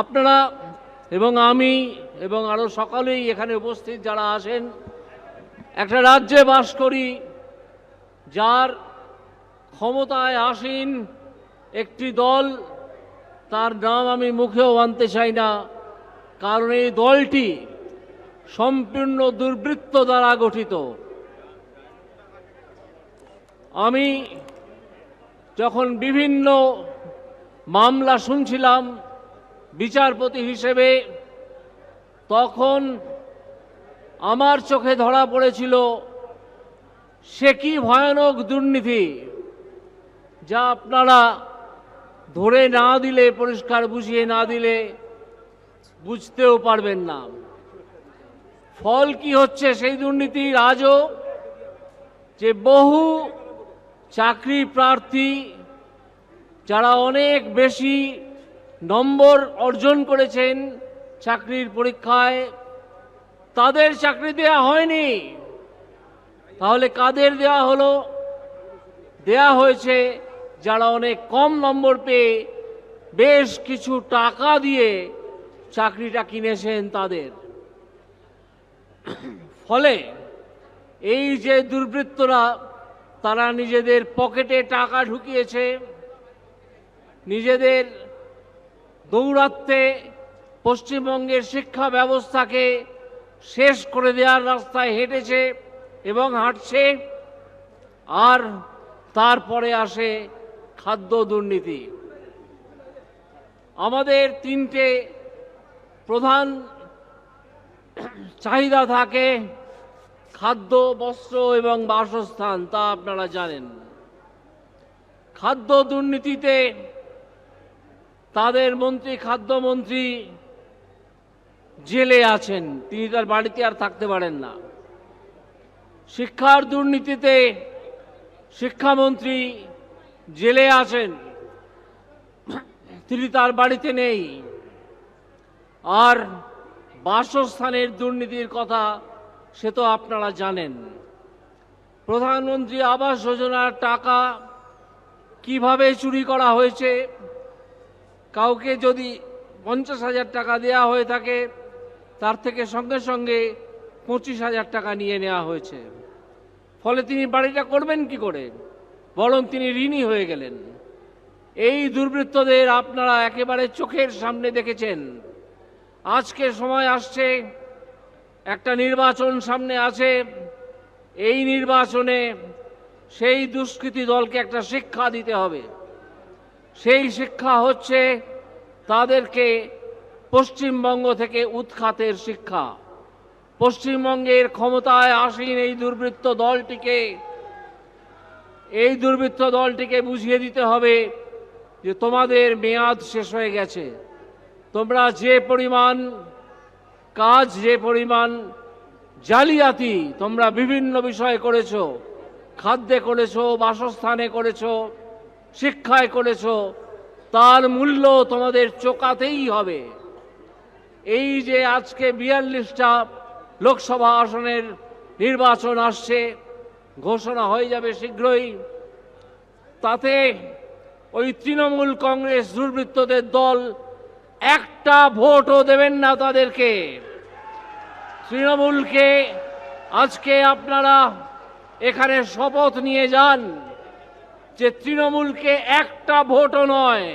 আপনারা এবং আমি এবং আরও সকলেই এখানে উপস্থিত যারা আসেন একটা রাজ্যে বাস করি যার ক্ষমতায় আসীন একটি দল, তার নাম আমি মুখেও আনতে চাই না, কারণ এই দলটি সম্পূর্ণ দুর্বৃত্ত দ্বারা গঠিত। আমি যখন বিভিন্ন মামলা শুনছিলাম বিচারপতি হিসেবে তখন আমার চোখে ধরা পড়েছিল, সে কি ভয়ানক দুর্নীতি যা আপনারা ধরে না দিলে, পরিষ্কার বুঝিয়ে না দিলে বুঝতেও পারবেন না। ফল কি হচ্ছে সেই দুর্নীতির? আজও যে বহু চাকরি প্রার্থী, যারা অনেক বেশি নম্বর অর্জন করেছেন চাকরির পরীক্ষায়। তাদের চাকরি দেয়া হয়নি। তাহলে কাদের দেয়া হলো? দেয়া হয়েছে যারা অনেক কম নম্বর পেয়ে বেশ কিছু টাকা দিয়ে চাকরিটা কিনেছেন তাদের। ফলে এই যে দুর্বৃত্তরা, তারা নিজেদের পকেটে টাকা ঢুকিয়েছে, নিজেদের দৌরাত্মে পশ্চিমবঙ্গের শিক্ষা ব্যবস্থাকে শেষ করে দেওয়ার রাস্তায় হেঁটেছে এবং হাঁটছে, আর তারপরে আসে খাদ্য দুর্নীতি। আমাদের তিনটে প্রধান চাহিদা থাকে, খাদ্য, বস্ত্র এবং বাসস্থান, তা আপনারা জানেন। খাদ্য দুর্নীতিতে তাদের মন্ত্রী, খাদ্যমন্ত্রী জেলে আছেন। তিনি তার বাড়িতে আর থাকতে পারেন না। শিক্ষার দুর্নীতিতে শিক্ষামন্ত্রী জেলে আছেন। তিনি তার বাড়িতে নেই। আর বাসস্থানের দুর্নীতির কথা সে তো আপনারা জানেন। প্রধানমন্ত্রী আবাস যোজনার টাকা কীভাবে চুরি করা হয়েছে? কাউকে যদি পঞ্চাশ হাজার টাকা দেওয়া হয়ে থাকে, তার থেকে সঙ্গে সঙ্গে পঁচিশ হাজার টাকা নিয়ে নেওয়া হয়েছে। ফলে তিনি বাড়িটা করবেন কি করে? বরং তিনি ঋণী হয়ে গেলেন। এই দুর্বৃত্তদের আপনারা একেবারে চোখের সামনে দেখেছেন। আজকে সময় আসছে, একটা নির্বাচন সামনে আছে। এই নির্বাচনে সেই দুষ্কৃতী দলকে একটা শিক্ষা দিতে হবে। সেই শিক্ষা হচ্ছে তাদেরকে পশ্চিমবঙ্গ থেকে উৎখাতের শিক্ষা। পশ্চিমবঙ্গের ক্ষমতায় আসীন এই দুর্বৃত্ত দলটিকে, এই দুর্বৃত্ত দলটিকে বুঝিয়ে দিতে হবে যে তোমাদের মেয়াদ শেষ হয়ে গেছে। তোমরা যে পরিমাণ কাজ, যে পরিমাণ জালিয়াতি তোমরা বিভিন্ন বিষয়ে করেছ। খাদ্যে করেছ, বাসস্থানে করেছ শিক্ষায় করেছ, তার মূল্য তোমাদের চোকাতেই হবে। এই যে আজকে বিয়াল্লিশটা লোকসভা আসনের নির্বাচন আসছে, ঘোষণা হয়ে যাবে শীঘ্রই। তাতে ওই তৃণমূল কংগ্রেস দুর্বৃত্তদের দল একটা ভোটও দেবেন না তাদেরকে। তৃণমূলকে আজকে আপনারা এখানে শপথ নিয়ে যান। যে তৃণমূলকে একটা ভোটও নয়।